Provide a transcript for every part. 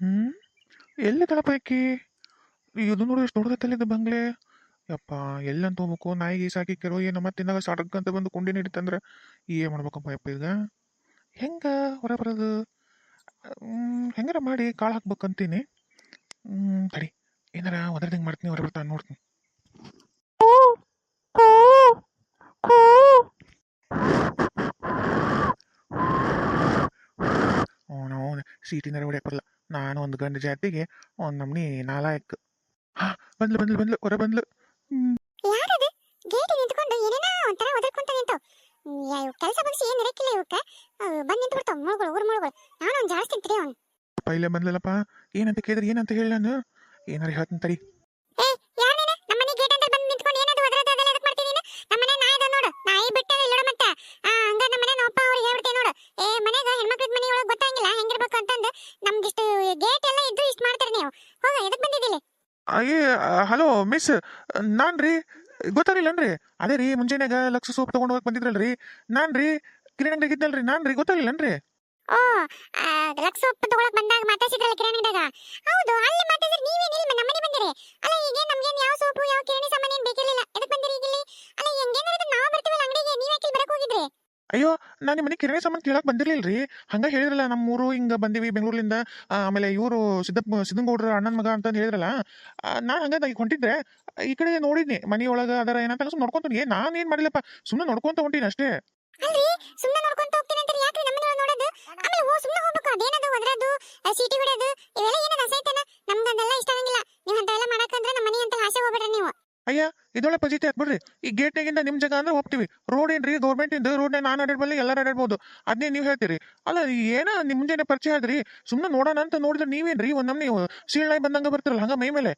ಹ್ಞೂ ಎಲ್ಲಿ ಕಳಪೈಕಿ ಇದು ನೋಡಿ ಎಷ್ಟು ದೊಡ್ಡದೈತಲ್ಲ ಇದು ಬಂಗ್ಲೆ. ಯಪ್ಪ ಎಲ್ಲಂತ ಹೋಗ್ಬೇಕು ನಾಯಿಗೆ ಸಾಕಿಕ್ಕಿರೋ ಏನೋ ಮತ್ತೆ ತಿನ್ನಾಗ ಸಾಡಕ್ಕಂತ ಬಂದು ಕುಂಡಿ ನೀಡಿತ್ತಂದ್ರೆ ಏನು ಮಾಡ್ಬೇಕಪ್ಪ ಯಪ್ಪ ಈಗ? ಹೆಂಗೆ ಹೊರ ಬರೋದು? ಹ್ಮ್, ಹೆಂಗಾರ ಮಾಡಿ ಕಾಳು ಹಾಕ್ಬೇಕಂತೀನಿ ಹ್ಞೂ ತಡಿ. ಏನಾರ ಒದರ್ದಂಗೆ ಮಾಡ್ತೀನಿ ಹೊರ ಬರ್ತಾನೆ ನೋಡ್ತೀನಿ. ಸೀಟಿನ ಬರಲ್ಲ ನಾನು ಒಂದು ಗಂಡು ಜಾತಿಗೆ ಒಂದು ನಮ್ನಿ ನಾಲಾಯಕ್. ಹಾಂ ಬಂದ್ಲು ಬಂದ್ಲು ಬಂದ್ಲು ಹೊರ ಬಂದ್ಲು. ಯಾರದು? ಗೇಟ್ ನಿಂತ್ಕೊಂಡು ಏನೇನೋ ಒಂಥರ ಒದರ್ಕೊಂತ ನಿಂತು ಕೆಲಸ ಬಗ್ಸಿ ಏನು ಇರಕ್ಕಿಲ್ಲ ಇವಕ್ಕ ಬಂದ್ ನಿಂತು ಬಿಡ್ತಾವ ಮುಳುಗಳು ಊರು ಮುಳುಗಳು. ನಾನು ಒಂದು ಜಾಸ್ತಿ ತಿಂತೀರಿ ಅವ್ನು. ಪೈಲೆ ಬಂದ್ಲಲ್ಲಪ್ಪ. ಏನಂತ ಕೇಳಿದ್ರೆ ಏನಂತ ಹೇಳಿ ನಾನು? ಏನಾರ ಹೇಳ್ತೀನಿ ತಡಿ. ಏ ಯಾರ್ ನೀನು? ನಮ್ಮನೆ ಗೇಟ್ ಅಂತ ಬಂದು ನಿಂತ್ಕೊಂಡು ಏನದು ಒದರದ ಅದೆಲ್ಲ ಎದಕ್ ಮಾಡ್ತೀನಿ ನೀನು? ನಮ್ಮನೆ ನಾಯಿ ಅದ ನೋಡು. ನಾಯಿ ಬಿಟ್ಟೆ ಇಲ್ಲೋಡ ಮತ್ತ ಆ ಹಂಗ ನಮ್ಮನೆ ನಮ್ಮ ಅಪ್ಪ ಅವ್ರಿಗೆ ಹೇಳ್ಬಿಟ್ಟೆ ನೋಡು ಏ ಮನೆಗ ಹೆಣ್ಮಕ್ಳದ ಮನೆ ಒಳಗ್ ಗೊತ್ತಾಗಿಲ್ಲ ಹೆಂಗಿರ್ಬೇಕು ಅಂತಂದು ನಮ್ದಿಷ್ಟು ಗೇಟ್ ಎಲ್ಲ ಇದ್ದು ಇಷ್ಟು ಮಾಡ್ತೀರಿ ನೀವು ಹೋಗ ಎದಕ್ ಬಂದಿದ್ದಿಲ್ಲ ಅಯ್ಯೇ ಹಲೋ ಮಿಸ್ ನಾನ್ ರೀ ಗೊತ್ತಾಗಿಲ್ಲನ್ರಿ ಅದೇ ರೀ, ಮುಂಜಾನೆಗ ಲಕ್ಷ ಸೋಪ್ ತೊಗೊಂಡು ಹೋಗಿ ಬಂದಿದ್ರಲ್ರಿ. ನಾನ್ ರೀ ಕಿರಣ್ ಅಂಗಡಿ ಇದ್ದಲ್ರಿ ನಾನು ರೀ ಗೊತ್ತಾಗಿಲ್ಲನ್ರಿ ಓ ಲಕ್ಷ ಸೋಪ್ ತಗೊಳಕ್ ಬಂದಾಗ ಮಾತಾಡ್ಸಿದ್ರಲ್ಲ ಕಿರಾಣಿದಾಗ ಹೌದು, ಅಲ್ಲಿ ಮಾತಾಡಿದ್ರೆ ನೀವೇನಿಲ್ಲ ನಮ್ಮನೆ ಬಂದಿರಿ? ಅಲ್ಲ ಈಗ ನಮ್ಗೇನ್ ಯಾವ ಸೋಪು ಅಯ್ಯೋ, ನಾನು ನಿಮ್ಮ ಮನೆ ಕಿರಣಿ ಸಾಮಾನು ಕೇಳಕ್ಕೆ ಬಂದಿರ್ಲಿಲ್ಲ ರೀ ಹಂಗೆ ಹೇಳಿದ್ರಲ್ಲ ನಮ್ಮ ಊರು ಹಿಂಗೆ ಬಂದೀವಿ ಬೆಂಗಳೂರಿಂದ ಆಮೇಲೆ ಇವರು ಸಿದ್ದಪ್ಪ ಸಿದ್ದಂಗೌಡ್ರ ಅಣ್ಣನ ಮಗ ಅಂತ ಹೇಳಿದ್ರಲ್ಲ ನಾನು ಹಂಗೆ ಈಗ ಹೊಂಟಿದ್ರೆ ಈ ಕಡೆ ನೋಡಿದ್ನಿ ಮನೆ ಒಳಗೆ ಅದರ ಏನಂತ ಸುಮ್ಮನೆ ನೋಡ್ಕೊಂತೀನಿ. ನಾನು ಏನು ಮಾಡಿಲ್ಲಪ್ಪ ಸುಮ್ಮನೆ ನೋಡ್ಕೊಂತ ಹೊಂಟೀನಿ ಅಷ್ಟೇ. ಸುಮ್ಮನೆ ನೋಡ್ಕೊಂತ ಹೋಗ್ತೀನಿ ಆಮೇಲೆ ಓ ಸುಮ್ಮನೆ ಆಗಂಗಿಲ್ಲ ನೀವು ಅಂತೆಲ್ಲ ಮಾಡಕ್ಕಂದ್ರೆ ನಮ್ಮ ಮನೆ ಅಂತ ಆಸೆ ಹೋಗ್ಬೇಡ್ರಿ ನೀವು ಅಯ್ಯ, ಇದೊಳ್ಳೆ ಪಜಿತಿ ಹಾಕ್ಬಿಡ್ರಿ ಬಿಡ್ರಿ. ಈ ಗೇಟ್ನಾಗಿಂದ ನಿಮ್ಮ ಜಾಗ ಅಂದ್ರೆ ಹೋಗ್ತೀವಿ. ರೋಡ್ ಏನ್ರಿ? ಗೌರ್ಮೆಂಟ್ ಇಂದ ರೋಡ್ನಾಗ ನಾನು ಅಡ್ಡಾಡ್ಬಲ್ಲಿ ಎಲ್ಲರೂ ಅಡ್ಡಾಡ್ಬೋದು ಅದನ್ನೇ ನೀವು ಹೇಳ್ತೀರಿ. ಅಲ್ಲ, ಏನ ನಿಮ್ಮ ಜನ ಪರಿಚಯ ಆದ್ರಿ? ಸುಮ್ಮನೆ ನೋಡೋಣ ಅಂತ ನೋಡಿದ್ರೆ ನೀವೇನ್ರಿ? ಒಂದ್ ನಮ್ನಿ ಸೀಳ್ನಾಯಿ ಬಂದಂಗ ಬರ್ತಿರಲ್ಲ, ಹಂಗ ಮೈ ಮೇಲೆ.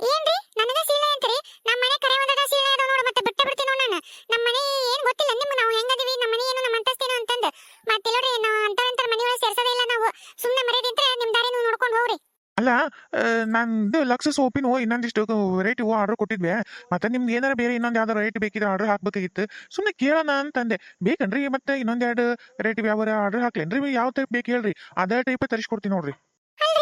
ಏನ್ರಿ? ನನಗ ಸೀಳೆ ಅಂತೀರಿ? ನಮ್ಮ ಮನೆ ಕರೆ ನೋಡು, ಮತ್ತೆ ಬಿಟ್ಟೆ ಬಿಡ್ತೀನಿ ನಾನು. ನಮ್ಮ ಮನೆ ಏನ್ ಗೊತ್ತಿಲ್ಲ ನಿಮ್ಗೆ ನಾವು ಹೆಂಗದೀವಿ? ನಮ್ಮ ಮನೆ ಏನು ನಮ್ಮ ಅಂತಸ್ತೇನು ಅಂತಂದು. ಮತ್ತೆ ನೋಡ್ರಿ ಅಂತ ಅಂತರ ಮನೆ ಒಳಗೆ ಸೇರ್ಸೋದೇ ಇಲ್ಲ ನಾವು ಸುಮ್ಮನೆ ಮರ್ಯಾದಿಂದ್ರೆ ನಿಮ್ ದಾರಿ ನೀವು ನೋಡ್ಕೊಂಡು ಹೋಗ್ರಿ ಅಲ್ಲ ನಂದು ಲಕ್ಷ ಸೋಪಿನ ಇನ್ನೊಂದಿಷ್ಟು ವೆರೈಟಿ ಹೂವು ಆರ್ಡರ್ ಕೊಟ್ಟಿದ್ವಿ. ಮತ್ತೆ ನಿಮ್ಗೆ ಏನಾರ ಬೇರೆ ಇನ್ನೊಂದು ಯಾವ್ದು ವೆರೈಟಿ ಬೇಕಿದ್ರೆ ಆರ್ಡರ್ ಹಾಕ್ಬೇಕಾಗಿತ್ತು ಸುಮ್ಮನೆ ಕೇಳೋಣ ಅಂತಂದೆ. ಬೇಕನ್ರಿ ಮತ್ತೆ ಇನ್ನೊಂದೆರಡು ವೆರೈಟಿ ಯಾವ ಆರ್ಡರ್ ಹಾಕ್ಲೇನ್ರಿ? ಯಾವ ಟೈಪ್ ಬೇಕು ಹೇಳ್ರಿ. ಅದೇ ಟೈಪ್ ತರಿಸ್ಕೊಡ್ತೀನಿ ನೋಡ್ರಿ. ಅಲ್ಲ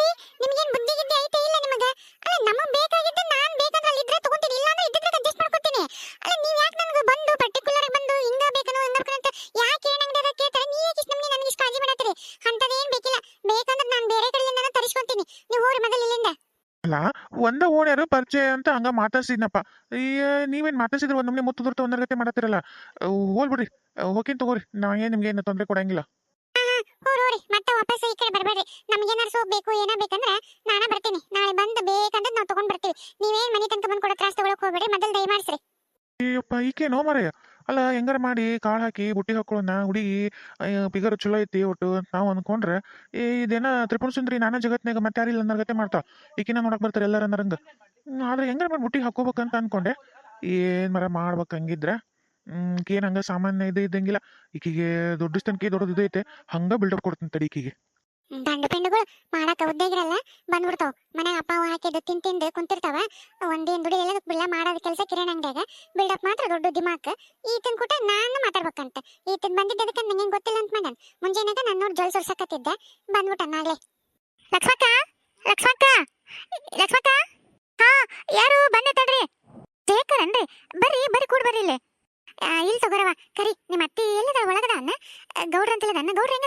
ನೀವ್ ಯಾಕೆ ನನಗೆ ಬಂದು ಪರ್ಟಿಕ್ಯುಲರ್ ಬಂದು ಹಿಂಗ ಬೇಕನೋ ಹಂಗ ಬೇಕಂತ ಯಾಕೆ ಏನ್ ಅಂಗಡಿ ಕೇಳ್ತಾರೆ ನೀವ್ ಯಾಕೆ ಇಷ್ಟ ನಮ್ಗೆ ನನಗೆ ಇಷ್ಟ ಕಾಳಜಿ ಮಾಡತ್ತೀರಿ ಅಂತದೇನ್ ಬೇಕಿಲ್ಲ ಬೇಕಂದ್ರೆ ನಾನು ಬೇರೆ ಕಡೆಯಿಂದ ತರಿಸ್ಕೊಂತೀನಿ ನೀವು ಹೋಗ್ರಿ ಮೊದಲು ಇಲ್ಲಿಂದ ಅಲ್ಲ ಒಂದ ಓಣ್ಯಾರು ಪರಿಚಯ ಅಂತ ಹಂಗ ಮಾತಾಡ್ಸಿದ್ನಪ್ಪ. ಈ ನೀವೇನ್ ಮಾತಾಡ್ಸಿದ್ರು? ಒಂದೊಮ್ಮೆ ಮುತ್ತು ದುರ್ತ ಒಂದರ ಗತೆ ಮಾಡತ್ತಿರಲ್ಲ ಹೋಗ್ಬಿಡ್ರಿ ಹೋಗಿನ್ ತಗೋರಿ. ನಾ ಏನ್ ನಿಮ್ಗೆ ಏನು ತೊಂದ್ರೆ ಕೊಡಂಗಿಲ್ಲ. ಹೋರಿ ಹೋರಿ ಮತ್ತೆ ವಾಪಸ್ ಈ ಕಡೆ ಬರ್ಬೇಡ್ರಿ. ಏನಾರ ಸೋಪ್ ಬೇಕು ಏನೋ ಬೇಕಂದ್ರೆ ನಾನ ಬರ್ತೀನಿ. ನಾಳೆ ಬಂದು ಬೇಕಂದ್ರೆ ನಾವು ತಗೊಂಡ್ ಬರ್ತೀವಿ. ನೀವೇನ್ ಮನೆ ತನಕ ಬಂದು ಕೊಡೋ ತ್ರಾಸ ತಗೊಳಕ್ ಹೋಗ್ಬೇಡ್ರಿ. ಮೊದಲು ದಯಮಾಡ್ಸ್ರಿ. ಅಯ್ಯಪ್ಪ ಈಕೇನೋ ಮಾರಾಯ. ಅಲ್ಲ, ಹೆಂಗಾರ ಮಾಡಿ ಕಾಳು ಹಾಕಿ ಬುಟ್ಟಿ ಹಾಕೊಳ್ಳೋಣ ಹುಡುಗಿ ಪಿಗರ್ ಚಲೋ ಐತಿ ಒಟ್ಟು, ನಾವು ಅನ್ಕೊಂಡ್ರೆ, ಏ, ಇದೇನ ತ್ರಿಪುಣ ಸುಂದ್ರಿ, ನಾನಾ ಜಗತ್ನಾಗ ಮತ್ತೆ ಯಾರಿಲ್ಲ ಅನ್ನೋ ಗತೆ ಮಾಡ್ತಾವ ಈಕಿನ ನೋಡಕ್ ಬರ್ತಾರೆ ಎಲ್ಲರ ಅನ್ನರಂಗ ಆದ್ರೆ ಹೆಂಗಾರ ಮಾಡಿ ಬುಟ್ಟಿ ಹಾಕೋಬೇಕಂತ ಅನ್ಕೊಂಡೆ. ಏನ್ ಮರ ಮಾಡ್ಬೇಕು ಹಂಗಿದ್ರೆ? ಏನ್ ಹಂಗ ಸಾಮಾನ್ಯ ಇದು ಇದ್ದಂಗಿಲ್ಲ. ಈಕಿಗೆ ದೊಡ್ಡ ತನಕ ದೊಡ್ಡದು ಐತೆ. ಹಂಗ ಬಿಲ್ಡಪ್ ಕೊಡ್ತೀನಿ ತಡಿ ಈಕಿಗೆ. ದಂಡ ಪೆಂಡುಗಳು ಮಾಡಾಕ ಉದ್ದೇಗಿರಲ್ಲ ಬಂದ್ಬಿಡ್ತಾವ. ಮನ್ಯಾಗ ಅಪ್ಪ, ಅವ್ವ ಹಾಕಿದ್ದು ತಿನ್ ತಿಂದು ಕುಂತಿರ್ತಾವ. ಒಂದೇನ್ ದುಡಿ ಎಲ್ಲ ಬಿಲ್ಲ ಮಾಡೋದ್ ಕೆಲಸ ಕಿರಣ್ ಅಂಗಡಿಯಾಗ. ಬಿಲ್ಡಪ್ ಮಾತ್ರ ದೊಡ್ಡ ದಿಮಾಕ್ ಈತನ್ ಕೂಟ ನಾನು ಮಾತಾಡ್ಬೇಕಂತ. ಈತನ್ ಬಂದಿದ್ದಕ್ಕೆ ನಂಗೆ ಗೊತ್ತಿಲ್ಲ ಅಂತ ಮಾಡ್ಯಾನ. ಮುಂಜಾನೆಗ ನಾನು ನೋಡಿ ಜೊಲ್ ಸುರ್ಸಕತ್ತಿದ್ದೆ. ಬಂದ್ಬಿಟ್ಟ ನಾಳೆ ಲಕ್ಷ್ಮಕ್ಕ ಲಕ್ಷ್ಮಕ್ಕ ಲಕ್ಷ್ಮಕ್ಕ. ಹಾ, ಯಾರು ಬಂದೆ ತಡ್ರಿ. ಬೇಕರನ್ರಿ ಬರ್ರಿ ಬರ್ರಿ, ಕೂಡ್ ಬರ್ರಿ ಇಲ್ಲಿ. ಇಲ್ಲಿ ತಗೋರವ ಕರಿ ನಿಮ್ಮ ಅತ್ತಿ ಎಲ್ಲಿದ ಒಳಗದ ಅನ್ನ ಗೌಡ್ರ ಅಂತಲ್ಲದ ಅನ್ನ ಗೌಡ್ರ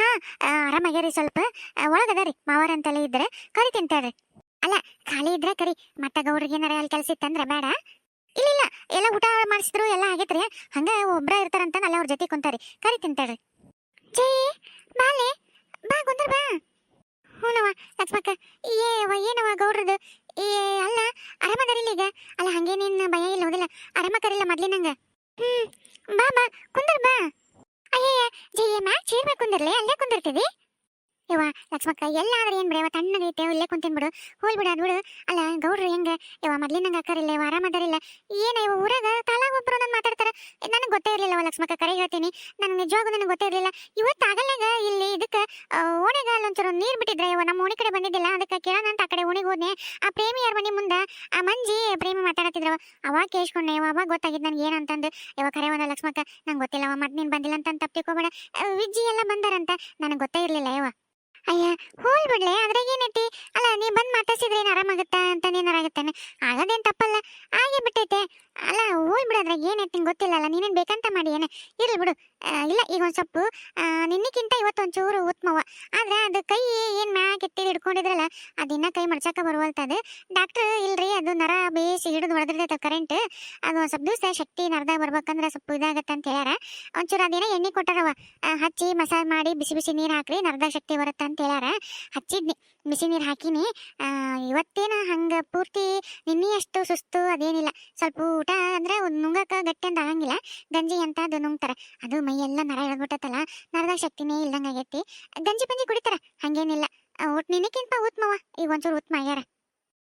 ಹಾ ಆರಾಮಾಗ್ಯಾರಿ ಸ್ವಲ್ಪ. ಒಳಗದಾರಿ ಮಾವಾರ ಅಂತೆಲ್ಲ ಇದ್ರೆ ಕರಿ ತಿಂತಾರ್ರಿ ಅಲ್ಲ, ಖಾಲಿ ಇದ್ರೆ ಕರಿ. ಮತ್ತ ಗೌಡ್ರಿಗೆ ಏನಾರ ಅಲ್ಲಿ ಕೆಲಸ ಇತ್ತಂದ್ರೆ ಬೇಡ. ಇಲ್ಲ ಇಲ್ಲ ಎಲ್ಲ ಊಟ ಮಾಡಿಸಿದ್ರು, ಎಲ್ಲ ಆಗೈತ್ರಿ. ಹಂಗ ಒಬ್ರ ಇರ್ತಾರಂತ ಅಲ್ಲ ಅವ್ರ ಜೊತೆ ಕುಂತಾರಿ ಕರಿ ತಿಂತಾರ್ರಿ ಜೇ ಬಾಲೆ ಬಾ ಕುಂದ್ರ ಬಾ. ಹ್ಞೂನವ ಲಕ್ಷ್ಮಕ್ಕ ಏ ಏನವ ಗೌಡ್ರದು. ಏ, ಅಲ್ಲ ಆರಾಮದಾರಿಲ್ಲ ಈಗ? ಅಲ್ಲ ಹಂಗೇನೇನು ಭಯ ಇಲ್ಲ, ಹೋದಿಲ್ಲ. ಆರಾಮ ಕರಿಲ್ಲ ಮೊದ್ಲಿನಂಗ. ಹ್ಮ್, ಬಾ ಬಾ, ಕುಂದ್ರ ಬಾ. ಅಯ್ಯಯ್ಯ ಜಯ ಮ್ಯಾಕ್ ಚೇರ್ ಮೇಲೆ ಕುಂದಿರ್ಲಿ ಅಲ್ಲೇ ಕುಂದಿರ್ತೀವಿ ಯವ್ವ, ಲಕ್ಷ್ಮಕ್ಕ, ಎಲ್ಲಾದ್ರೆ ಏನ್ ಬಿಡವ ತಣ್ಣಗೈತೆ ಇಲ್ಲೇ ಕುಂತೀನಿ ಬಿಡು. ಹೋಲ್ ಬಿಡ ಅದ್ಬಿಡು ಅಲ್ಲ, ಗೌಡ್ರು ಹೆಂಗ? ಯವ್ವ ಮೊದ್ಲಿನಂಗ ಅಕ್ಕರಿಲ್ಲ ಇವ ಆರಾಮದಾರಿಲ್ಲ ಏನ ಇವ ಊರಾಗ ತಾಲಾಗ ಒಬ್ರು ನನ್ನ ಮಾತಾಡ್ತಾರ. ನನಗೆ ಗೊತ್ತೇ ಇರ್ಲಿಲ್ಲವ ಲಕ್ಷ್ಮಕ್ಕ, ಕರೆ ಹೇಳ್ತೀನಿ. ನನಗೆ ನಿಜವಾಗೂ ನನಗೆ ಗೊತ್ತೇ ಇರ್ಲಿಲ್ಲ. ಇವತ್ತು ಆಗಲ್ಲಾಗ ಇಲ್ಲಿ ಇದಕ್ಕೆ ಓಣೆಗ ಅಲ್ಲೊಂಚೂರು ನೀರ್ ಬಿಟ್ಟಿದ್ರೆ ಇವ ನಮ್ಮ ಓಣಿ ಕಡೆ ಬಂದಿದ್ದಿಲ್ಲ, ಅದಕ್ಕೆ ಕೇಳೋಣ ಅಂತ ಆ ಕಡೆ ಓಣಿಗೆ ಹೋದ್ನೆ. ಆ ಪ್ರೇಮಿಯರ ಮನೆ ಮುಂದೆ? ಆ ಮಂಜಿ ಪ್ರೇಮಿ ಮಾತಾಡತ್ತಿದ್ರವ ಅವಾಗ ಕೇಳಿಸ್ಕೊಂಡೆ ಅವಾಗ ಗೊತ್ತಾಗಿದ್ದು ನನಗೆ ಏನಂತಂದು ಇವ ಕರೆ ಒಂದ, ಲಕ್ಷ್ಮಕ್ಕ, ನಂಗೆ ಗೊತ್ತಿಲ್ಲವ ಮತ್ತೆ ನೀನು ಬಂದಿಲ್ಲ ಅಂತ ತಪ್ಪಿಕೋಬೇಡ. ವಿಜ್ಜಿ ಎಲ್ಲ ಬಂದಾರಂತ, ನನಗೆ ಗೊತ್ತೇ ಇರಲಿಲ್ಲ, ಯವ್ವ. ಅಯ್ಯ, ಹೋಲ್ ಬಿಡ್ಲೆ, ಅದ್ರಾಗ ಏನೈತಿ? ಅಲ್ಲ, ನೀ ಬಂದ್ ಮಾತಾಡ್ಸಿದ್ರೆ ಏನ್ ಆರಾಮಾಗತ್ತ ಅಂತ ಏನಾರ ಆಗದೇನ್ ತಪ್ಪಲ್ಲ. ಆಗೇ ಬಿಟ್ಟೈತೆ. ಅಲ್ಲ ಹೋಯ್ ಬಿಡು ಅದ್ರಾಗ. ಏನು ನಿಂಗೆ ಗೊತ್ತಿಲ್ಲ ಅಲ್ಲ ನೀನೇನ್ ಬೇಕಂತ ಮಾಡಿ, ಏನ? ಇರ್ಲಿ ಬಿಡು. ಇಲ್ಲ, ಈಗ ಒಂದು ಸೊಪ್ಪು. ನಿನ್ನಕ್ಕಿಂತ ಇವತ್ತು ಒಂಚೂರು ಉತ್ತಮವ ಆದ್ರೆ ಅದು ಕೈ ಏನು ಮ್ಯಾಕ್ ಎತ್ತಿ ಹಿಡ್ಕೊಂಡಿದ್ರಲ್ಲ ಅದಿನ್ನ ಕೈ ಮಡ್ಸಕ ಬರುವಲ್ತದ ಡಾಕ್ಟರ್, ಇಲ್ರಿ, ಅದು ನರ ಬೇಸಿ ಹಿಡಿದು ಹೊಡೆದಿರ್ತೈತೆ ಕರೆಂಟ್. ಅದು ಒಂದು ಸ್ವಲ್ಪ ದಿವಸ ಶಕ್ತಿ ನರದಾಗ ಬರ್ಬೇಕಂದ್ರೆ ಸ್ವಲ್ಪ ಇದಾಗತ್ತೆ ಅಂತ ಹೇಳ್ಯಾರ. ಒಂಚೂರು ಅದೇನೋ ಎಣ್ಣೆ ಕೊಟ್ಟಾರವ ಹಚ್ಚಿ ಮಸಾಜ್ ಮಾಡಿ ಬಿಸಿ ಬಿಸಿ ನೀರು ಹಾಕ್ರಿ, ನರದಾಗ ಶಕ್ತಿ ಬರುತ್ತೆ ಅಂತ ಹೇಳ್ಯಾರ. ಹಚ್ಚಿದ್ನಿ, ಬಿಸಿ ನೀರು ಹಾಕಿನಿ. ಇವತ್ತೇನು ಹಂಗೆ ಪೂರ್ತಿ ನಿನ್ನೆ ಅಷ್ಟು ಸುಸ್ತು ಅದೇನಿಲ್ಲ. ಸ್ವಲ್ಪ ಊಟ ಅಂದ್ರೆ ಒಂದ್ ನುಂಗಕ ಗಟ್ಟಿ ಅಂತ ಆಗಂಗಿಲ್ಲ. ಗಂಜಿ ಅಂತ ಅದು ನುಂಗ್ತಾರ. ಅದು ಮೈ ಎಲ್ಲ ನರ ಎಳ್ಬಿಟ್ಟತಲ್ಲ ನರದ ಶಕ್ತಿನೇ ಇಲ್ದಂಗ ಆಗೈತಿ. ಗಂಜಿ ಪಂಜಿ ಕುಡಿತಾರ? ಹಂಗೇನಿಲ್ಲ. ಊಟ ನಿನಕ್ಕಿಂತ ಉತ್ತಮವ ಈಗ ಒಂಚೂರು ಉತ್ತಮ ಆಗ್ಯಾರ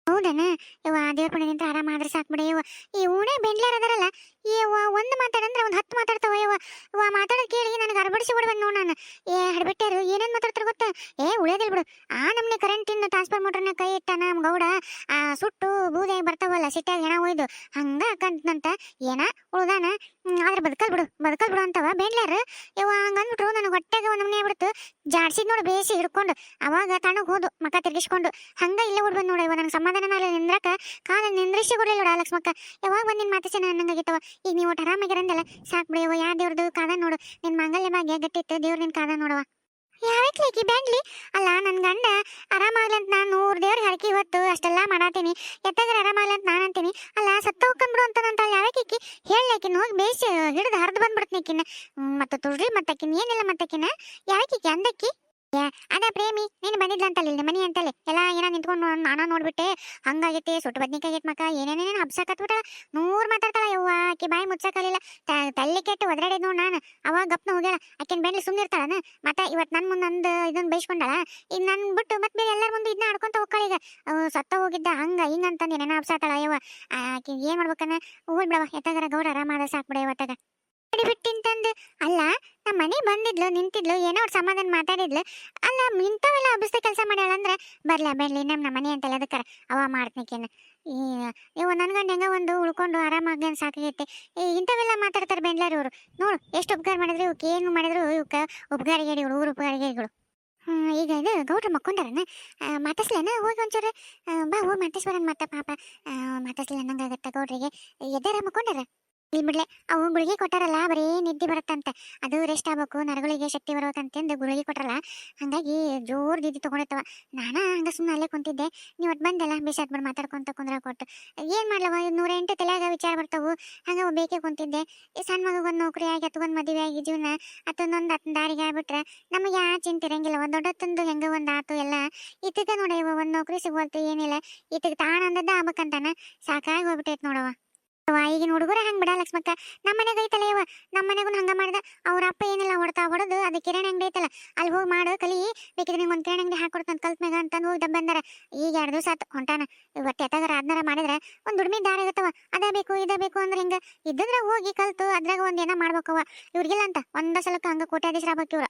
ಹೌದನ? ಇವ ದೇವ್ರ ಪುಣ್ಯದಿಂದ ಆರಾಮ ಆದ್ರೆ ಸಾಕ್ ಬಿಡ ಇವ ಈ ಊಣೆ ಬೆಂಡ್ಲಾರ ಅದರಲ್ಲ ಇವ ಒಂದ್ ಮಾತಾಡಂದ್ರ ಒಂದ್ ಹತ್ತು ಮಾತಾಡ್ತಾವ ಇವ ಇವ ಮಾತಾಡೋದ್ ಕೇಳಿ ನನಗೆ ಅರಬಡಿಸಿ ಬಿಡ್ಬೇಕು ನೋಡು ನಾನು. ಏ ಹಡ್ಬಿಟ್ಟಾರು ಏನೇನ್ ಮಾತಾಡ್ತಾರ ಗೊತ್ತ? ಏ ಉಳಿಯೋದಿಲ್ಲ ಬಿಡು. ಆ ನಮ್ನೆ ಕರೆಂಟಿನ ಟ್ರಾನ್ಸ್ಫರ್ ಮೋಟರ್ನ ಕೈ ಇಟ್ಟ ನಮ್ ಗೌಡ, ಆ ಸುಟ್ಟು ಬೂದೆ ಬರ್ತಾವಲ್ಲ ಸಿಟ್ಟಾಗ ಹೆಣ ಒಯ್ದು. ಹಂಗ ಅಕ್ಕಂತಂತ ಏನ ಉಳ್ದಾನ? ಆದ್ರೆ ಬದುಕಲ್ ಬಿಡು ಬದುಕಲ್ ಬಿಡು ಅಂತವ ಬೇಡ್ಲಾರ ಇವ ಹಂಗಂದ್ಬಿಟ್ರು ನನಗೆ ಹೊಟ್ಟೆಗೆ ಒಂದ್ ನಮ್ನೆ ಆಗ್ಬಿಡ್ತು. ಜಾಡ್ಸಿದ್ ನೋಡಿ ಬೇಸಿ ಹಿಡ್ಕೊಂಡು, ಅವಾಗ ತಣ್ಣಗ್ ಹೋದು, ಮಕ ತಿರ್ಗಿಸ್ಕೊಂಡು. ಹಂಗ ಇಲ್ಲೇ ಬಿಡ್ಬಂದ್ ನೋಡು ಇವ ನನಗೆ ಸಮಾಧಾನ ನಿಂದ್ರಕ ಕಾಲ ನಿಂದ್ರಿಸಿ ಕೊಡ್ಲಿಲ್ಲ ಲಕ್ಷ್ಮಕ್ಕ. ಯಾವಾಗ ನಿನ್ನ ನಿನ್ ಮಾತಾಡ್ಸೇನ ಅನ್ನಂಗಾಗಿತ್ತವ? ಈಗ ನೀವು ಒಟ್ಟು ಆರಾಮಾಗಿರಂದಲ್ಲ ಸಾಕ್ ಬಿಡಿಯವ ಯಾ ದೇವ್ರದ್ದು ಕಾದ ನೋಡು. ನಿನ್ನ ಮಂಗಲ್ಯ ಭಾಗ್ಯ ಗಟ್ಟಿತ್ತು, ದೇವ್ರ ನಿನ್ನ ಕಾದ ನೋಡವ ಯಾವತ್ಲೇಕಿ ಬ್ಯಾಂಡ್ಲಿ? ಅಲ್ಲ ನನ್ನ ಗಂಡ ಆರಾಮಾಗ್ಲಿ ಅಂತ ನಾನು ನೂರು ದೇವ್ರ ಹರಕಿ ಹೊತ್ತು ಅಷ್ಟೆಲ್ಲ ಮಾಡಾತೀನಿ. ಎತ್ತಾಗ್ರೆ ಆರಾಮಾಗ್ಲಿ ಅಂತ ನಾನು ಅಂತೀನಿ. ಅಲ್ಲ ಸತ್ತ ಹೋಗ್ಕೊಂಡ್ಬಿಡು ಅಂತ ನಂತ ಯಾವಕ್ಕಿ ಹೇಳಕಿನ್ ಹೋಗಿ ಬೇಸಿ ಹಿಡಿದು ಹರಿದು ಬಂದ್ಬಿಡ್ತೀನಿಕಿನ್ನ ಮತ್ತೆ ತುಳ್ರಿ ಮತ್ತಕಿನ್ ಏನಿಲ್ಲ ಮತ್ತಕಿನ ಯಾವಕ್ಕಿ ಅಂದಕ್ಕಿ? ಅದ ಪ್ರೇಮಿ, ನೀನು ಬಂದಿದ್ಲ ಅಂತಲ್ಲ ಇಲ್ಲಿ ಮನಿ ಅಂತಲ್ಲಿ. ಎಲ್ಲ ಏನೋ ನಿಂತ್ಕೊಂಡು ನಾನ ನೋಡ್ಬಿಟ್ಟೆ. ಹಂಗಾಗೈತೆ, ಸೊಟ್ಟು ಬದ್ನಿಕಾಯಿ ಮಕ್ಕ. ಏನೇನೇನೇನು ಹಬ್ಸಕತ್ಬಿಟ್ಟಳ ನೂರು ಮಾತಾಡ್ತಾಳ ಯವ್ವ. ಆಕಿ ಬಾಯಿ ಮುಚ್ಚಾಕಲಿಲ್ಲ. ತಲ್ಲಿ ಕೆಟ್ಟು ಒದರಾಡಿದ್ ನೋಡಿ ನಾನು. ಅವಾಗ ಗಪ್ನ ಹೋಗ್ಯಾಳ. ಆಕಿನ ಬೆಂಡ್ಲಿ ಸುಮ್ಮನಿರ್ತಾಳನ ಮತ್ತೆ ಇವತ್ತು ನನ್ನ ಮುಂದೆ ನಂದು ಇದನ್ನ ಬೈಸ್ಕೊಂಡಾಳ. ಈಗ ನನ್ ಬಿಟ್ಟು ಮತ್ತೆ ಬೇರೆ ಎಲ್ಲರ ಮುಂದೆ ಇದನ್ನ ಆಡ್ಕೊಂತ ಹೋಗ್ಕಳ ಈಗ. ಸತ್ತ ಹೋಗಿದ್ದ. ಹಂಗ ಹಿಂಗ ಅಂತಂದು ಏನೇನ ಹಬ್ಸಾತಾಳ ಯವ್ವ. ಆಕಿ ಏನು ಮಾಡ್ಬೇಕನ್ನ ಹೋಗ್ಬಿಡವ ಬಿಡವ ಗೌರ ಆರಾಮಾದ. ಸಾಕ್ ಬಿಡ ಇವತ್ತಾಗ. ಬಿಟ್ಟಿಂತಂದು ಅಲ್ಲ ನಮ್ಮ ಮನೆ ಬಂದಿದ್ಲು, ನಿಂತಿದ್ಲು, ಏನೋ ಅವ್ರ ಸಮಾಧಾನ ಮಾತಾಡಿದ್ಲು. ಅಲ್ಲ, ಇಂಥವೆಲ್ಲ ಹಬ್ಬಿಸ್ದ ಕೆಲಸ ಮಾಡ್ಯಾಳ ಅಂದ್ರೆ? ಬರ್ಲ ಬೇಡಲಿ ನಮ್ಮ ನಮ್ಮ ಮನೆ ಅಂತಲ್ಲ ಅದಕ್ಕಾರ ಅವ ಮಾಡ್ತನಿಕೇನ. ಈ, ಇವ ನನ್ ಗಂಡ ಹೆಂಗ ಒಂದು ಉಳ್ಕೊಂಡು ಆರಾಮಾಗಿ ಸಾಕಾಗೈತೆ. ಈ ಇಂಥವೆಲ್ಲ ಮಾತಾಡ್ತಾರೆ ಬೆಂಡ್ಲಾರಿ ಅವರು. ನೋಡು, ಎಷ್ಟು ಉಪಕಾರ ಮಾಡಿದ್ರು ಇವಕ್ಕೆ ಏನು ಮಾಡಿದ್ರು ಇವಕ್ಕೆ ಉಪಕಾರಿಗೇಡಿಗಳು ಊರು ಉಪಕಾರಿಗೇಡಿಗಳು ಈಗ ಇದು ಗೌಡ್ರ ಮಕ್ಕೊಂಡಾರನ? ಮಾತಾಡ್ಸ್ಲೇನ? ಹೋಗಿ ಒಂಚೂರು. ಬಾ, ಹೋಗಿ ಮಾತಾಡ್ಸ್ಬರನ್ ಮತ್ತೆ ಪಾಪ. ಮಾತಾಡ್ಸ್ಲಿ ಅನ್ನಂಗಾಗತ್ತೆ ಗೌಡ್ರಿಗೆ. ಎದ್ದಾರ ಮಕ್ಕೊಂಡಾರ? ಬಿಡ್ಲೆ, ಅವು ಗುಳಿಗೆ ಕೊಟ್ಟಾರಲ್ಲ, ಬರೀ ನಿದ್ದೆ ಬರುತ್ತಂತೆ. ಅದು ರೆಸ್ಟ್ ಆಗ್ಬೇಕು, ನರಗಳಿಗೆ ಶಕ್ತಿ ಬರಬೇಕಂತಂದು ಗುಳಿಗೆ ಕೊಟ್ರಲ್ಲ, ಹಂಗಾಗಿ ಜೋರ್ ದಿದ್ದಿ ತಗೊಂಡಿತ್ತವ ನಾನ ಹಂಗ ಸುಮ್ಮನೆ ಅಲ್ಲೇ ಕುಂತಿದ್ದೆ. ನೀವು ಒಟ್ಟು ಬಂದಲ್ಲ ಬೇಸಾದ್ ಮಾಡಿ ಮಾತಾಡ್ಕೊಂತ ಕುಂದ್ರ ಕೊಟ್ಟು. ಏನ್ ಮಾಡ್ಲವ ನೂರೆಂಟು ತಲೆಯಾಗ ವಿಚಾರ ಬರ್ತಾವು. ಹಂಗ ಬೇಕೇ ಕುಂತಿದ್ದೆ. ಈ ಸಣ್ಣ ಮಗಗೊಂದು ನೌಕರಿ ಆಗಿ ಅತ್ಗೊಂದು ಮದುವೆ ಆಗಿ ಜೀವನ ಅತ್ತೊಂದೊಂದು ಹತ್ತು ದಾರಿಗೆ ಆಗ್ಬಿಟ್ರೆ, ನಮಗೆ ಯಾ ಚಿಂತೆ ಇರಂಗಿಲ್ಲ. ಒಂದ್ ದೊಡ್ಡತ್ತಂದು ಹೆಂಗ ಒಂದು ಆತು ಎಲ್ಲ. ಇತ್ತಕ ನೋಡ ಒಂದ್ ನೌಕರಿ ಸಿಗೋಲ್ತು ಏನಿಲ್ಲ. ಇತ್ತಕ ತಾನಂದದ್ದ ಆಗ್ಬೇಕಂತಾನ. ಸಾಕಾಗಿ ಹೋಗ್ಬಿಟ್ಟೈತೆ ನೋಡವ ಈಗಿನ ಹುಡುಗರ ಹಂಗ್ ಬಿಡ ಲಕ್ಷ್ಮಕ್ಕ? ನಮ್ಮ ಮನೆಗೆ ಐತಲ್ಲ ಯವ ನಮ್ಮ ಮನೆಗೂ ಹಂಗ ಮಾಡ್ದ. ಅವ್ರ ಅಪ್ಪ ಏನಿಲ್ಲ ಹೊಡ್ತಾ ಹೊಡೆದು, ಅದು ಕಿರಾಣಿ ಅಂಗಡಿ ಐತಲ್ಲ, ಅಲ್ಲಿ ಹೋಗಿ ಮಾಡು, ಕಲಿ. ಬೇಕಿದ್ರೆ ನಿಂಗೆ ಒಂದು ಕಿರಾಣಿ ಅಂಗಡಿ ಹಾಕೊಡ್ತಾನೆ ಕಲ್ತ್ ಮೇಗ ಅಂತಂದು ಹೋಗಿ ಡಬ್ಬಂದಾರ ಈಗ ಎರಡು ದಿವಸ ಆತು ಹೊಂಟಾನ. ಇವತ್ತು ಎತ್ತಾಗ ಅದನ್ನಾರ ಮಾಡಿದ್ರೆ ಒಂದು ದುಡ್ಮಿ ದಾರಿ ಆಗತ್ತವ ಅದ ಬೇಕು, ಇದ ಬೇಕು ಅಂದ್ರೆ ಹಿಂಗ ಇದ್ದಿದ್ರೆ ಹೋಗಿ ಕಲ್ತು, ಅದ್ರಾಗ ಒಂದ್ ಏನೋ ಮಾಡ್ಬೇಕವ ಇವ್ರಿಗಿಲ್ಲ ಅಂತ ಒಂದ ಸ್ವಲ್ಪ ಹಂಗ ಕೋಟ್ಯಾಧೀಶರ ಆಗ್ಬೇಕು ಇವ್ರು.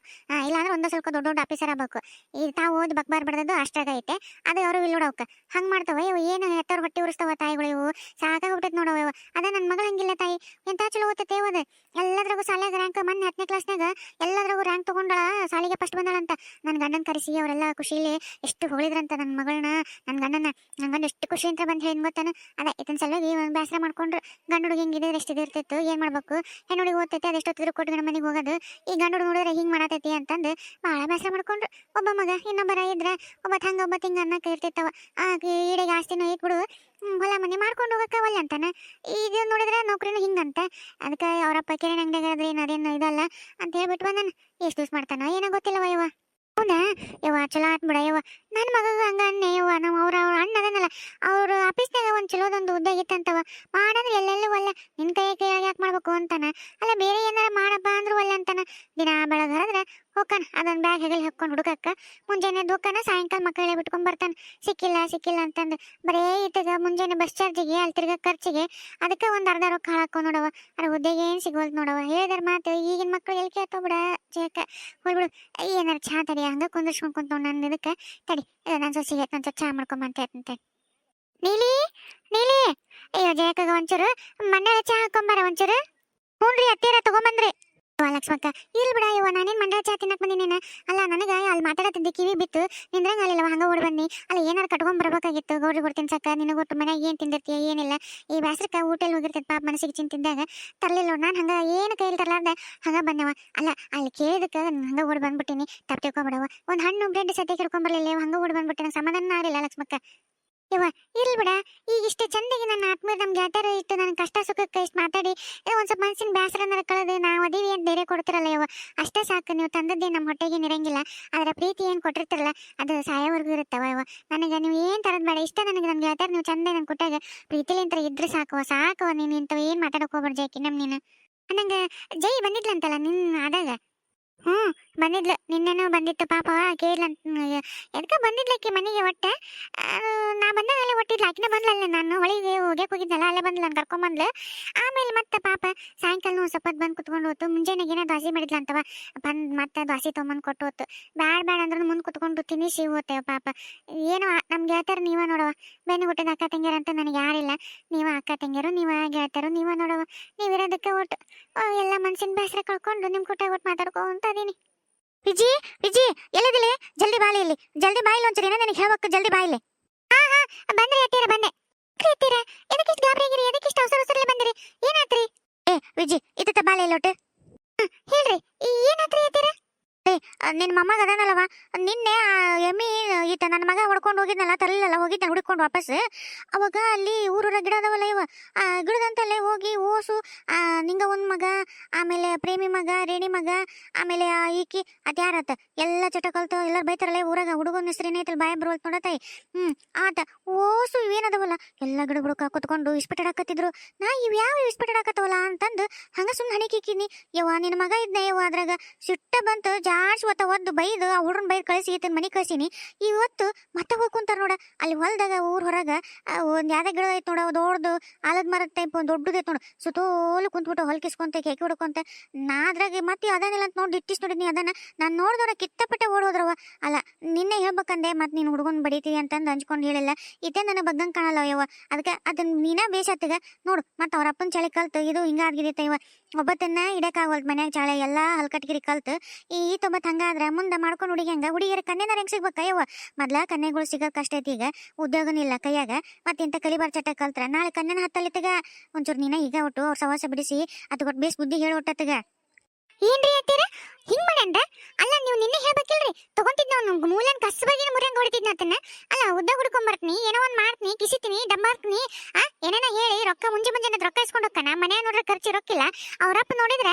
ಇಲ್ಲ ಅಂದ್ರೆ ಒಂದ ಸ್ವಲ್ಪ ದೊಡ್ಡ ದೊಡ್ಡ ಆಫೀಸರ್ ಆಗ್ಬೇಕು. ಈಗ ತಾವು ಓದಿ ಬಕ್ಬಾರ್ ಬಡ್ದದ್ದು ಅಷ್ಟಾಗ ಐತೆ. ಅದು ಅವರು ಇಲ್ಲಿ ನೋಡವಕ್ಕ ಹಂಗ್ ಮಾಡ್ತಾವ. ಇವು ಏನು ಹೆತ್ತವ್ರ ಹೊಟ್ಟೆ ಉರಿಸ್ತಾವ ತಾಯಿಗಳು ಇವು ಸಾಕಾಗ್ಬಿಟ್ಟೈತೆ ನೋಡವ ಇವು. ಅದ ನನ್ನ ಮಗಳು ಹಂಗಿಲ್ಲ ತಾಯಿ. ಎಂತ ಚಲೋ ಓದ್ತೈತೆ ಓದ. ಎಲ್ಲದ್ರಾಗೂ ಸಾಲ್ಯಾಗ ರ್ಯಾಂಕ್ ಮೊನ್ನೆ ಹತ್ತನೇ ಕ್ಲಾಸ್ನಾಗ ಎಲ್ಲದ್ರಾಗೂ ರ್ಯಾಂಕ್ ತಗೊಂಡಳ ಶಾಲೆಗೆ ಫಸ್ಟ್ ಬಂದಾಳಂತ. ನನ್ನ ಗಂಡನ ಕರೆಸಿ ಅವರೆಲ್ಲ ಖುಷಿಲಿ ಎಷ್ಟು ಹೊಗಳಿದ್ರಂತ ನನ್ನ ಮಗಳನ್ನ ನನ್ನ ಗಂಡನ ನನ್ನ ಗಂಡ ಎಷ್ಟು ಖುಷಿ ಅಂತ ಬಂದು ಹೇಳಿ ಗೊತ್ತಾನ? ಅದ ಇದನ್ನ ಸಲುವಾಗಿ ಒಂದು ಬೇಸರ ಮಾಡ್ಕೊಂಡ್ರು. ಗಂಡ ಹುಡುಗಿ ಹಿಂಗಿದೆ ಎಷ್ಟು ಇದಿರ್ತಿತ್ತು ಏನು ಮಾಡ್ಬೇಕು? ಹೆಣ್ಣು ಹುಡುಗಿ ಓದ್ತೈತೆ ಅದೆಷ್ಟೊತ್ತಿದ್ರು ಕೊಟ್ಟು ಗಂಡ ಮನೆಗೆ ಹೋಗೋದು. ಈ ಗಂಡ ಹುಡುಗ ನೋಡಿದ್ರೆ ಹಿಂಗೆ ಮಾಡತೈತಿ ಅಂತಂದು ಭಾಳ ಬೇಸರ ಮಾಡ್ಕೊಂಡ್ರು. ಒಬ್ಬ ಮಗ ಇನ್ನೊಬ್ಬರ ಇದ್ರ ಒಬ್ಬ ಹಂಗೆ ಒಬ್ಬ ಹಿಂಗೆ ಅನ್ನಕ್ಕೆ ಇರ್ತಿತ್ತವ ಆ ಈಡೆಗೆ ಆಸ್ತಿನೂ ಈಗ ಹ್ಮ್, ಹೊಲ ಮನೆ ಮಾಡ್ಕೊಂಡು ಹೋಗಕ್ಕೆ ಒಲ್ಲೆ ಅಂತಾನ. ಇದು ನೋಡಿದ್ರೆ ನೌಕರಿನೂ ಹಿಂಗಂತ. ಅದಕ್ಕೆ ಅವರಪ್ಪ ಕಿರಣ್ ಅಂಗಡಿಗಾದ್ರೆ ಏನು ಅದೇನು ಇದಲ್ಲ ಅಂತ ಹೇಳ್ಬಿಟ್ಟು ಬಂದಾನ. ಎಷ್ಟು ದಿವ್ಸ ಮಾಡ್ತಾನೋ ಏನೋ ಗೊತ್ತಿಲ್ಲವ ಯವ್ವ. ಹೌದಾ? ಯವ್ವ, ಚಲೋ ಆತ್ ಬಿಡ ಯವ್ವ. ನನ್ನ ಮಗ ಹಂಗ ಅನ್ನೆ ಯವ್ವ. ನಮ್ಮ ಅವ್ರ ಅವ್ರ ಅಣ್ಣ ಅದನ್ನಲ್ಲ. ಅವ್ರ ಆಫೀಸ್ನಾಗ ಒಂದು ಚಲೋದೊಂದು ಉದ್ಯೋಗ ಇತ್ತಂತವ. ಮಾಡಂದ್ರೆ ಎಲ್ಲೆಲ್ಲೂ ಒಲ್ಲ ನಿನ್ ಕೈ ಕೈಯಾಗ ಯಾಕೆ ಮಾಡ್ಬೇಕು ಅಂತಾನ. ಅಲ್ಲ, ಬೇರೆ ಏನಾರ ಮಾಡಪ್ಪ ಅಂದ್ರು ಒಲ್ಲೆ ಅಂತಾನ. ದಿನ ಬೆಳಗಾದ್ರೆ ಹೋಗ್ತಾನ ಅದೊಂದು ಬ್ಯಾಗ್ ಹೆಗಲ್ ಹಾಕೊಂಡು ಹುಡುಕಕ್ಕ ಮುಂಜಾನೆ ದೋಕನ ಸಾಯಂಕಾಲ ಮಕ್ಕಳೇ ಬಿಟ್ಕೊಂಡ್ ಬರ್ತಾನೆ. ಸಿಕ್ಕಿಲ್ಲ ಸಿಕ್ಕಿಲ್ಲ ಅಂತಂದು. ಬರೇ ಇತ್ತಗ ಮುಂಜಾನೆ ಬಸ್ ಚಾರ್ಜಿಗೆ ಅಲ್ಲಿ ತಿರ್ಗ ಖರ್ಚಿಗೆ, ಅದಕ್ಕೆ ಒಂದು ಅರ್ಧ ರೊಕ್ಕ ಹಾಕೋ ನೋಡವ ಅದ್ರ ಹುದ್ದೆಗೆ ಏನು ಸಿಗೋಲ್ ನೋಡವ ಹೇಳಿದಾರ ಮಾತು, ಈಗಿನ ಮಕ್ಕಳು ಎಲ್ಲಿ ಕೇಳ್ತಾವ ಬಿಡ ಜೇಕ ಹೋಗ್ಬಿಡು ಏನಾರ ಚಾ ತಡಿ, ಹಂಗೆ ಕುಂದಿರ್ಸ್ಕೊಂಡ್ ಕುಂತವ್ ನನ್ನ ಇದಕ್ಕೆ. ತಡಿ ನನ್ನ ಸೊಸಿಗೆ ನನ್ನ ಚಾ ಮಾಡ್ಕೊಂಬಂತ ಹೇಳ್ತಂತೆ ನೀಲಿ ನೀಲಿ. ಅಯ್ಯೋ ಜಯಕಗ ಒಂಚೂರು ಮಣ್ಣೆಲ್ಲ ಚಾ ಹಾಕೊಂಬಾರ ಒಂಚೂರು. ಹ್ಞೂನ್ರಿ ಹತ್ತಿರ ತಗೊಂಬಂದ್ರಿ. ಲಕ್ಷ್ಮಕ್ಕ ಇಲ್ ಬಿಡ ಇವ ನಾನೇನ್ ಮಂಡಳ ಚಾ ತಿನ್ನಕ್ ಬಂದಿನೇನ? ಅಲ್ಲ, ನನಗ ಅಲ್ಲಿ ಮಾತಾಡತ್ತಿದ್ದೆ ಕಿವಿ ಬಿತ್ತು, ನಿಂದ್ರಂಗ ಅಲ್ಲಿಲ್ಲ ಹಂಗ ಓಡ್ ಬನ್ನಿ. ಅಲ್ಲ, ಏನಾರ ಕಟ್ಕೊಂಡ್ ಬರ್ಬೇಕಾಗಿತ್ತು? ಗೌಡ್ರಿ ಕೊಡ್ತೀನಿ ಸಕ್ಕ ನಿನಗ ಒಟ್ಟು ಮನ್ಯಾಗ ಏನ್ ತಿಂದಿರ್ತೀಯ, ಏನಿಲ್ಲ. ಈ ಬ್ಯಾಸ್ರಕ್ಕ ಊಟಲ್ ಹೋಗಿರ್ತೈತಿ ಪಾಪ ಮನಸ್ಸಿಗೆ ಚಿಂತಿದ್ದಾಗ ತರ್ಲಿಲ್ಲ ನೋಡ್, ನಾನ್ ಹಂಗ ಏನು ಕೈಲಿ ತರ್ಲಾರ್ದ? ಹಂಗ ಬಂದವ ಅಲ್ಲ, ಅಲ್ಲಿ ಕೇಳಿದಕ್ಕ ಹಂಗ ಓಡ್ ಬಂದ್ಬಿಟ್ಟಿನಿ. ತಪ್ಪ ತಿಳ್ಕೊಬಿಡವ ಒಂದ್ ಹಣ್ಣು, ಬ್ರೆಡ್ ಸದ್ಯ ಹಿಡ್ಕೊಂಡ್ ಬರ್ಲಿಲ್ಲ ಹಂಗ ಓಡ್ ಬಂದ್ಬಿಟ್ಟಿನ ಸಮಾಧಾನ ಆಗಿಲ್ಲ ಲಕ್ಷ್ಮಕ್ಕ. ಇವ ಇರ್ಲಿ ಬಿಡ. ಈಗ ಇಷ್ಟು ಚಂದಾಗಿ ನನ್ನ ಆತ್ಮೀಯ ನಮ್ ಗೆಳತಿಯರು ಇಟ್ಟು ನನ್ನ ಕಷ್ಟ ಸುಖಕ್ಕೆ ಇಷ್ಟು ಮಾತಾಡಿ ಒಂದ್ ಸ್ವಲ್ಪ ಮನಸ್ಸಿನ ಬೇಸರನ ಕಳೆದು ನಾವು ಅದೀವಿ ಅಂತ ಬೇರೆ ಕೊಡ್ತಿರಲ್ಲ ಇವ ಅಷ್ಟೇ ಸಾಕು, ನೀವು ತಂದದ್ದೇ ನಮ್ಮ ಹೊಟ್ಟೆಗೆ ನಿರಂಗಿಲ್ಲ. ಅದರ ಪ್ರೀತಿ ಏನು ಕೊಟ್ಟಿರ್ತಿರಲ್ಲ, ಅದು ಸಾಯೋವರೆಗೂ ಇರುತ್ತವ ಇವ ನನಗೆ ನೀವು ಏನು ತರದ್ ಬೇಡ, ಇಷ್ಟ ನನಗೆ ನಮ್ ಗೆಳತಿಯರು ನೀವು ಚಂದ ನನ್ನ ಕೊಟ್ಟಾಗ ಪ್ರೀತಿಲಿಂತ ಇದ್ರೆ ಸಾಕು ಸಾಕು ನೀನು ಇಂಥವು ಏನು ಮಾತಾಡೋಕೆ ಹೋಗ್ಬಾರ್ದು ಜಾಕಿ ನಮ್ಮ ನೀನು. ನಂಗೆ ಜೈ ಬಂದಿದ್ಲಂತಲ್ಲ ನಿನ್ನ ಆದಾಗ? ಹ್ಞೂ ಬಂದಿದ್ಲು. ನಿನ್ನೆನೋ ಬಂದಿತ್ತು ಪಾಪ. ಕೇಳಂತ ಎದಕ್ಕೆ ಆಕೆ ಮನೆಗೆ ಒಟ್ಟೆ? ನಾ ಬಂದಾಗ ಅಲ್ಲೇ ಒಟ್ಟಿದ್ಲ. ಆಕಿನ ಬಂದ್ಲಲ್ಲ ನಾನು ಹೊಳಿಗೆ ಹೋಗ್ಯಾಕ ಹೋಗಿದ್ನಲ್ಲ, ಅಲ್ಲೇ ಬಂದ್ಲ ನಾನು ಕರ್ಕೊಂಬಂದ್ಲು ಆಮೇಲೆ ಮತ್ತೆ ಪಾಪ ಸಾಯಂಕಾಲ ಸ್ವಲ್ಪ ಬಂದು ಕುತ್ಕೊಂಡು ಹೋತು. ಮುಂಜಾನೆಗೆ ಏನೋ ದೋಸೆ ಮಾಡಿದ್ಲ ಅಂತವ. ಬಂದ್ ಮತ್ತೆ ದೋಸೆ ತೊಗೊಂಬಂದು ಕೊಟ್ಟು ಹೋತು. ಬ್ಯಾಡ ಬ್ಯಾಡ ಅಂದ್ರೆ ಮುಂದೆ ಕುತ್ಕೊಂಡು ತಿನ್ನಿಸಿ ಹೋಗ್ತೇವೆ ಪಾಪ. ಏನೋ ನಮ್ಗೆ ಗೆಳತಿಯರು ನೀವ ನೋಡವ ಬೆನ್ನು ಹುಟ್ಟಿದ ಅಕ್ಕ ತಂಗಿಯರು ಅಂತ ನನಗೆ ಯಾರಿಲ್ಲ ನೀವ ಅಕ್ಕ ತಂಗಿಯರು, ನೀವ ಗೆಳತಿಯರು ನೀವ ನೋಡವ ನೀವಿರೋದಕ್ಕೆ ಒಟ್ಟು. ಎಲ್ಲ ಮನ್ಸಿನ ಬೇಸರ ಕಳ್ಕೊಂಡು ನಿಮ್ಮ ಕುಟ್ಟ ಒಟ್ಟು ಮಾತಾಡ್ಕೊಂತ ಅದೀನಿ ವಿಜಿ ವಿಜಿ ಎಲ್ಲಿದಿಲಿ ಜಲ್ದಿ ಬಾಲಿ ಇಲ್ಲಿ ಜಲ್ದಿ ಬಾಯಿ ಒಂಚೂರು ಏನೋ ನನಗೆ ಹೇಳ್ಬೇಕು ಜಲ್ದಿ ಬಾಯಿಲಿ ಹಾ ಹಾ, ಬಂದ್ರೆ ಎತ್ತೀರ ಬಂದೆ. ಎತ್ತೀರ ಎದಕ್ಕೆ ಇಷ್ಟು ಗಾಬರಿ ಆಗಿರಿ ಎದಕ್ಕೆ ಇಷ್ಟು ಅವಸರ ಅವಸರಲ್ಲಿ ಬಂದಿರಿ? ಏನಾತ್ರಿ? ಏ, ವಿಜಿ ಇತ್ತ ಬಾಲೆ ಲೋಟು. ಹೇಳ್ರಿ, ಏನಾತ್ರಿ ಅತ್ತೀರ ಏ ನಿನ್ನ ಮೊಮ್ಮಗ ಅದಾನಲ್ಲವ? ನಿನ್ನೆ ಎಮ್ಮಿ, ಈತ ನನ್ನ ಮಗ ಹೊಡ್ಕೊಂಡು ಹೋಗಿದ್ನಲ್ಲ ತರಲಿಲ್ಲ ಹೋಗಿದ್ದ ಹುಡ್ಕೊಂಡು ವಾಪಸ್. ಅವಾಗ ಅಲ್ಲಿ ಊರೂರ ಗಿಡ ಅದಾವಲ್ಲ ಇವ ಆ, ಗಿಡದಂತಲ್ಲೇ ಹೋಗಿ ಓಸು ನಿಂಗ ಒಂದು ಮಗ, ಆಮೇಲೆ ಪ್ರೇಮಿ ಮಗ, ರೇಣಿ ಮಗ, ಆಮೇಲೆ ಆ ಈಕಿ ಅದ್ಯಾರತ್ತ ಎಲ್ಲ ಚಟ ಕಲ್ತು, ಎಲ್ಲರೂ ಬೈತಾರಲ್ಲ ಊರಾಗ, ಹುಡುಗನ ಹೆಸರೇನೆ ಐತಲ್ಲ ಬಾಯ ಬರುವಲ್ತ ನೋಡತ್ತಾಯಿ ಹ್ಞೂ ಆತ, ಓಸು, ಇವೇನದವಲ್ಲ? ಎಲ್ಲ ಗಿಡ ಕುತ್ಕೊಂಡು ಕುತ್ಕೊಂಡು ಇಸ್ಪಿಟಾಡಕತ್ತಿದ್ರು ನಾ, ಇವ್ ಯಾವ ಇಸ್ಪಿಟಾಡಕತ್ತವಲ್ಲ ಅಂತಂದು ಹಂಗ ಸುಮ್ಮನೆ ಹಣಿಕಿಕ್ಕಿನಿ ಯವ್ವ ನಿನ್ನ ಮಗ ಇದ್ನ ಯವ್ವ ಅದ್ರಾಗ. ಸಿಟ್ಟ ಬಂತು ಜಾಡ್ಸ್ ಒತ್ತ ಒದ್ದು ಬೈದು ಆ ಹುಡುಗನ ಬೈದು ಕಳಿಸಿ, ಈತನ ಮನೆ ಕಳ್ಸೀನಿ. ಇವತ್ತು ಮತ್ತೆ ಹೋಗಿ ಕುಂತಾರ ನೋಡ? ಅಲ್ಲಿ ಹೊಲ್ದಾಗ, ಊರ ಹೊರಗ ಒಂದ್ ಯಾವ್ದೇ ಗಿಡ ಐತೆ ನೋಡ, ದೊಡ್ಡದು ಆಲದ ಮರದ ಟೈಪ್ ಒಂದು ಐತೆ ನೋಡು. ಸುತ್ತೋಲು ಕುಂತ್ಬಿಟ್ಟು ಹೊಲ್ಕಿಸ್ಕೊಂತ ಕೇಕಿ ಹೊಡ್ಕೊಂತ. ನಾ ಮತ್ತೆ ಅದಾನಿಲ್ಲ ಅಂತ ನೋಡಿ ಇಟ್ಟಿಸ್ ನೋಡಿದ್ನಿ ಅದನ್ನ. ನಾನು ನೋಡಿದವ್ರ ಕಿತ್ತಪಟ್ಟೆ ಓಡೋದ್ರವ. ಅಲ್ಲ, ನಿನ್ನೆ ಹೇಳ್ಬೇಕಂದೆ ಮತ್ತೆ ನೀನು ಹುಡುಗನ್ ಬಡಿತೀವಿ ಅಂತಂದು ಹಂಚ್ಕೊಂಡು ಹೇಳಿಲ್ಲ. ಇದೇ ನನಗೆ ಬಗ್ಗಂಗೆ ಕಾಣಲ್ಲ ಯವ್ವ ಅದಕ್ಕೆ ಅದನ್ನ ನೀನೇ ಬೇಸತ್ತಗ ನೋಡು ಮತ್ತೆ ಅವ್ರ ಅಪ್ಪನ ಚಳಿ ಕಲ್ತು, ಇದು ಹಿಂಗಾಗಿದೈತೆ ಇವ ಒಬ್ಬತ್ತನ್ನ ಇಡಕ್ಕಾಗವಲ್ದು ಮನ್ಯಾಗ ಚಾಳೆ, ಎಲ್ಲ ಹಲ್ಕಟ್ಗಿರಿ ಕಲ್ತು. ಈ ತೊಂಬತ್ತು ಹಂಗಾದ್ರೆ ಮುಂದೆ ಮಾಡ್ಕೊಂಡು ಹುಡುಗಿ ಹಂಗ? ಹುಡುಗಿಯರ ಕನ್ನೆನಾರ ಹೆಂಗ್ ಸಿಗ್ಬೇಕ ಯವ್ವ ಮೊದ್ಲ ಕನ್ನೆಗಳು ಸಿಗೋ ಕಷ್ಟ ಐತಿ ಈಗ. ಉದ್ಯೋಗನಿಲ್ಲ ಕೈಯಾಗ. ಮತ್ತೆ ಇಂತ ಕಲಿಬಾರ ಚಟ ಕಲ್ತ್ರ? ನಾಳೆ ಕನ್ನೆನ ಹತ್ತಲಿತ್ತಗ ಒಂಚೂರು ನೀನ ಈಗ ಒಟ್ಟು ಅವ್ರ ಸವಾಸ ಬಿಡಿಸಿ ಅದು ಕೊಟ್ಟು ಬೇಸ್ ಬುದ್ಧಿ ಹೇಳಿ ಒಟ್ಟತ್ತಗ ಏನ್ರಿ ಅತ್ತೀರ ಹಿಂಗ್ ಮಾಡ್ಯಾನ್ರ ಅಲ್ಲ, ನೀವು ನಿನ್ನೆ ಹೇಳ್ಬೇಕಿಲ್ರಿ. ತಗೊಂತಿದ್ನ ಅವ್ನು ಮೂಲನ್ ಕಸಬಾಗಿನ ಮುರಿಯಂಗ್ ಹೊಡಿತಿದ್ನ ಅದನ್ನ ಅಲ್ಲ, ಉದ್ದ ಹುಡ್ಕೊಂಡ್ ಬರ್ತೀನಿ, ಏನೋ ಒಂದ್ ಮಾಡ್ತೀನಿ, ಕಿಸಿತೀನಿ ಡಬ್ಬ ಹಾಕ್ತೀನಿ, ಆ, ಏನೇನ ಹೇಳಿ ರೊಕ್ಕ ಮುಂಜೆ ಮುಂಜಾನೆ ರೊಕ್ಕ ಇಸ್ಕೊಂಡು ಹೋಗ್ತಾನ. ಮನ್ಯಾಗ ನೋಡ್ರೆ ಖರ್ಚು ರೊಕ್ಕಿಲ್ಲ ಅವ್ರಪ್ಪ ನೋಡಿದ್ರ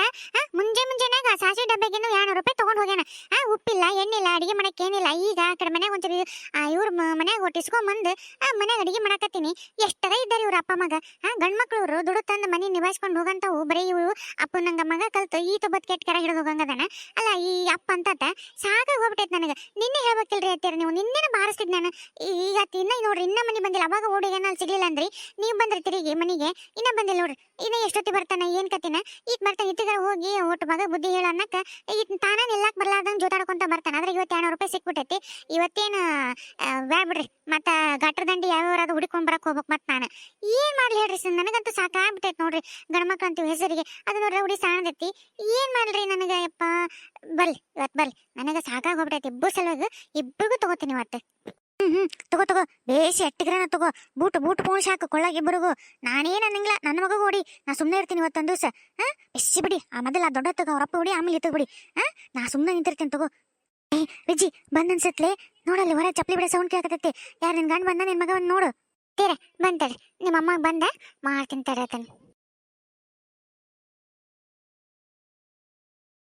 ಮುಂಜೆ ಮುಂಜಾನೆಗ ಸಾಸಿ ಡಬ್ಬೆಗಿನ್ನು ಎರಡ್ನೂರು ರೂಪಾಯಿ ತಗೊಂಡ್ ಹೋಗ್ಯಾನ. ಆ, ಉಪ್ಪಿಲ್ಲ, ಎಣ್ಣಿಲ್ಲ, ಅಡಿಗೆ ಮಾಡಕ್ ಏನಿಲ್ಲ. ಈಗ ಆ ಕಡೆ ಮನ್ಯಾಗ ಆ, ಇವ್ರ ಮನ್ಯಾಗ ಒಟ್ಟು ಬಂದು ಆ, ಮನ್ಯಾಗ ಅಡಿಗೆ ಮಾಡಕತ್ತೀನಿ. ಎಷ್ಟರ ಇದ್ದಾರೆ ಇವ್ರ ಅಪ್ಪ ಮಗ? ಆ, ಗಂಡ್ ಮಕ್ಳು ದುಡ್ಡು ತಂದು ಮನೆ ನಿಭಾಯಿಸ್ಕೊಂಡು ಹೋಗಂತವು. ಬರೀ ಇವು ಅಪ್ಪ ನಂಗ ಮಗ ಕಲ್ತು ಈ ತೊಬ್ಬತ್ ಕೆಟ್ಟ ಕರ ಹಿಡಿದು ಹೋಗಂಗದಾನ? ಅಲ್ಲ, ಈ ಅಪ್ಪ ಅಂತ ಸಾಕಾಗಿ ಹೋಗ್ಬಿಟ್ಟೈತೆ ನನಗೆ. ನಿನ್ನೆ ಹೇಳ್ಬೇಕಿಲ್ರಿ ಅತ್ತೀರ ನೀವು. ನಿನ್ನೆನ ಬಾರಿಸ್ತಿದ್ ನಾನು. ಈಗ ಇನ್ನ ನೋಡ್ರಿ, ಇನ್ನ ಮನೆ ಬಂದಿಲ್ಲ. ಅವಾಗ ಓಡಿ ಅಲ್ಲಿ ಸಿಗ್ಲಿಲ್ಲ ಅಂದ್ರಿ. ನೀವು ಬಂದ್ರಿ ತಿರುಗಿ ಮನೆಗೆ. ಇನ್ನ ಬಂದಿಲ್ಲ ನೋಡ್ರಿ. ಇನ್ನ ಎಷ್ಟೊತ್ತಿ ಬರ್ತಾನ, ಏನ್ ಕತ್ತಿನ ಈಗ ಬರ್ತಾನೆ ಇತ್ತಿಗಾರ ಹೋಗಿ ಒಟ್ಟು ಮಗ ಬುದ್ಧಿ ಹೇಳ ಅನ್ನಕ್ಕ ಈಗ ತಾನ ನಿಲ್ಲಕ್ ಬರ್ಲಾರ್ದಂಗ್ ಜೋತಾಡ್ಕೊಂತ ಬರ್ತಾನ. ಆದ್ರೆ ಇವತ್ತು ಎರಡು ರೂಪಾಯಿ ಸಿಕ್ಬಿಟ್ಟೈತಿ. ಇವತ್ತೇನು ಬ್ಯಾಡ್ ಬಿಡ್ರಿ. ಮತ್ತ ಗಟ್ರ ದಂಡಿ ಯಾವ್ಯಾವ್ದು ಹುಡುಕೊಂಡ್ ಬರಕ್ ಹೋಗ್ಬೇಕು ಮತ್ತೆ ನಾನು. ಏನ್ ಮಾಡ್ಲಿ ಹೇಳ್ರಿ ಸರ್? ನನಗಂತೂ ಸಾಕಾಗ್ಬಿಟ್ಟೈತೆ ನೋಡ್ರಿ ಗಂಡ್ಮಕ್ಳು ಅಂತೀವಿ ಹೆಸರಿಗೆ. ಅದು ನೋಡ್ರಿ ಹುಡಿ ಸಾಣದೈತಿ. ಏನ್ ಮಾಡ್ರಿ ನನಗೆ ಯಪ್ಪ ಬರ್ಲಿ ಇವತ್ತು ಬರ್ರಿ ನನಗೆ ಸಾಕಾಗೋಗ್ಬಿಟ್ಟೈತೆ ಇಬ್ಬರು ಸಲುವಾಗಿ ಇಬ್ಬರಿಗೂ ತಗೋತೀನಿ ಇವತ್ತು. ಹ್ಮ್ ಹ್ಮ್. ತಗೋ ತಗೋ. ಬೇಸಿ ಎಟ್ಟಿಗ್ರನ ತಗೋ. ಬೂಟ್ ಬೂಟ್ ಪೋಣ್ ಹಾಕು ಕೊಳ್ಳಾಗ ಇಬ್ಬರಿಗೂ ನಾನೇನ್ ಅನ್ನಂಗಿಲ್ಲ ನನ್ನ ಮಗ ಓಡಿ ನಾ ಸುಮ್ಮನೆ ಇರ್ತೀನಿ ಇವತ್ತೊಂದು ದಿವಸ. ಹಾ? ಬಿಸಿ ಬಿಡಿ. ಆ ಮೊದಲ ದೊಡ್ಡ ತಗೋ, ಅವರಪ್ಪ ಓಡಿ ಆಮೇಲೆ ಇತ್ತು ಬಿಡಿ ಹಾ? ನಾ ಸುಮ್ಮನೆ ನಿಂತಿರ್ತೀನಿ ತಗೋ. ಏ ವಿಜಿ ಬಂದ್ ಅನ್ಸತ್ಲೆ? ನೋಡಲ್ಲಿ ಹೊರ ಚಪ್ಪಲಿ ಬಿಡ ಸೌಂಡ್ ಕೇಳಕತ್ತೈತಿ ಯಾರು ನಿನ್ ಗಂಡ ಬಂದ, ನಿನ್ ಮಗ ನೋಡು. ತೇರೆ ಬಂತೇಳಿ ನಿಮ್ಮ ಅಮ್ಮ ಬಂದ, ಮಾಡ್ತೀನಿ ತಡತನ್